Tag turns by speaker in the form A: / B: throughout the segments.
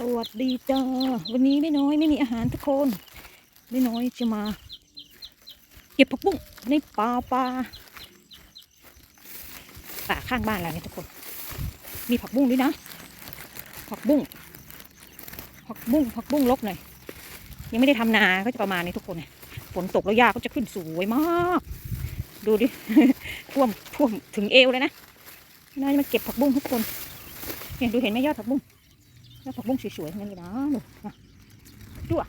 A: สวัสดีจ้า วันนี้ไม่น้อยไม่มีอาหารทุกคน ไม่น้อยจะมา เก็บผักบุ้งในป่าป่าป่าข้างบ้านเราเนี่ยทุกคน มีผักบุ้งด้วยนะ ผักบุ้ง ผักบุ้งผักบุ้งลกหน่อย ยังไม่ได้ทำนาก็จะประมาณนี้ทุกคนฝนตกแล้วหญ้าก็จะขึ้นสวยมาก ดูดิ ท่วมท่วมถึงเอวเลยนะน่าจะมาเก็บผักบุ้งทุกคน เนี่ยดูเห็นไหมยอดผักบุ้ง แล้วผักบุ้งสวยๆทั้งนั้นเลยนะดูนะดูอะ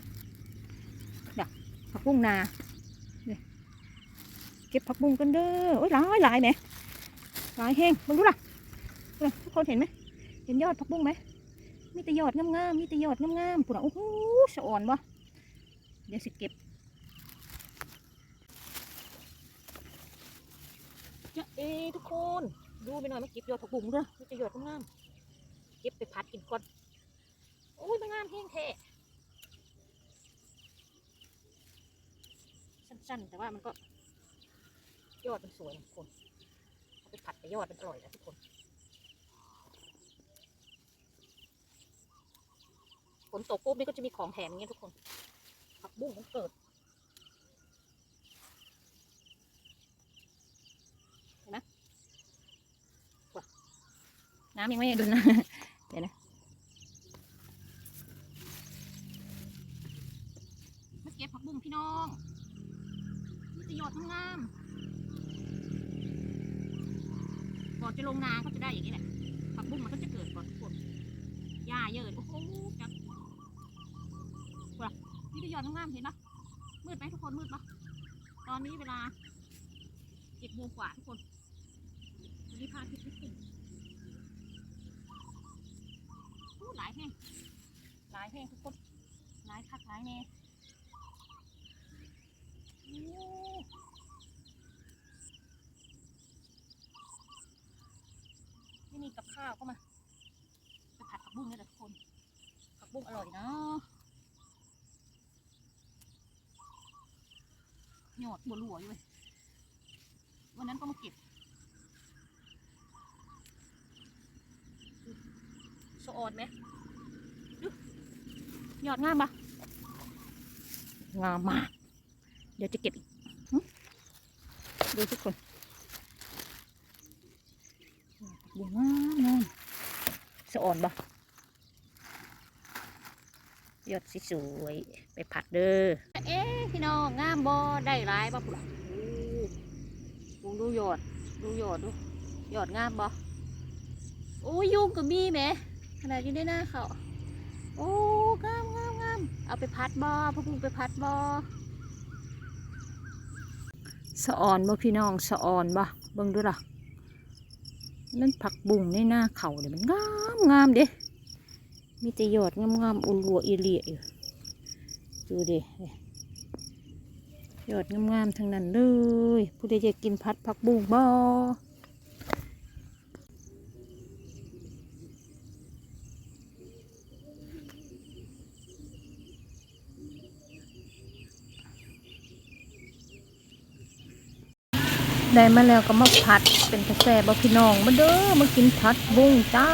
A: เดี๋ยวผักบุ้งนาเนี่ยเก็บผักบุ้งกันเด้อโอ้ยหลายหลายเนี่ยหลายแห้งมึงดูล่ะทุกคนเห็นไหมเห็นยอดผักบุ้งไหมมีแต่ยอดงามๆมีแต่ยอดงามๆปุ่นอะโอ้โหสะอ่อนวะเดี๋ยวสิเก็บจะเอทุกคน ดูไปหน่อยมาเก็บยอดผักบุ้งด้วยมีแต่ยอดงามๆเก็บไปพัดกินก่อน อ้ยมันงามแห้งแท้สั้นๆ แต่ว่ามันก็ ยอดมันสวยนะทุกคนเอาไปผัดไปยอดมันอร่อยนะทุกคน ฝนตกปุ๊บนี่ก็จะมีของแถมอย่างเงี้ยทุกคน ผักบุ้งมันเกิดเห็นไหมน้ำยังไม่ดูนนะ มา เก็บผักบุ้งพี่น้องมีประโยชน์งามก่อนจะลงนาก็จะได้อย่างนี้แหละผักบุ้งมันก็จะเกิดก่อนทุกคนหญ้าเยอะโอ้โหจับว่ะมีประโยชน์งามเห็นปะมืดไหมทุกคนมืดปะตอนนี้เวลาเจ็ดโมงกว่าทุกคนวันนี้พระอาทิตย์ไม่ขึ้นหลายแห้งหลายแห้งทุกคนหลายคักหลายแน่ โอ้ไม่มีกับข้าวก็มาจะผัดผักบุ้งนี่แหละทุกคนผักบุ้งอร่อยนะหยอดบัวหลัวอยู่เลยวันนั้นก็มาเก็บสะออนไหมดูหยอดงามปะงามมาก เดี๋ยวจะเก็บอีกหึดูทุกคนดูงามงาม สะอ่อนบ่ยอดสิสวยๆไปผัดเด้อ เอ๊ะพี่น้องงามบ่ได้หลายบ่พุ่นล่ะโอ้ดูยอด ดูยอดดูยอดงามบ่โอ้ยยุงก็มีแหมขนาดอยู่ในหน้าเขาโอ้งามงามงามเอาไปพัดบ่พ่อพุ่งไปพัดบ่สะออนบ่พี่น้องสะออนบ่เบิ่งดูล่ะ นั่นผักบุ้งในหน้าเขาเนี่ยมันงามงามเด้มีแต่ยอดงามงามอุลัวอีเลียอยู่ดูดิยอดงามงามทั้งนั้นเลย ผู้ใดจะกินพัดผักบุ้งบ่ ได้มาแล้วก็มาผัดเป็นกระแสบ่พี่น้องมาเด้อมากินผัดบุ้งจ้า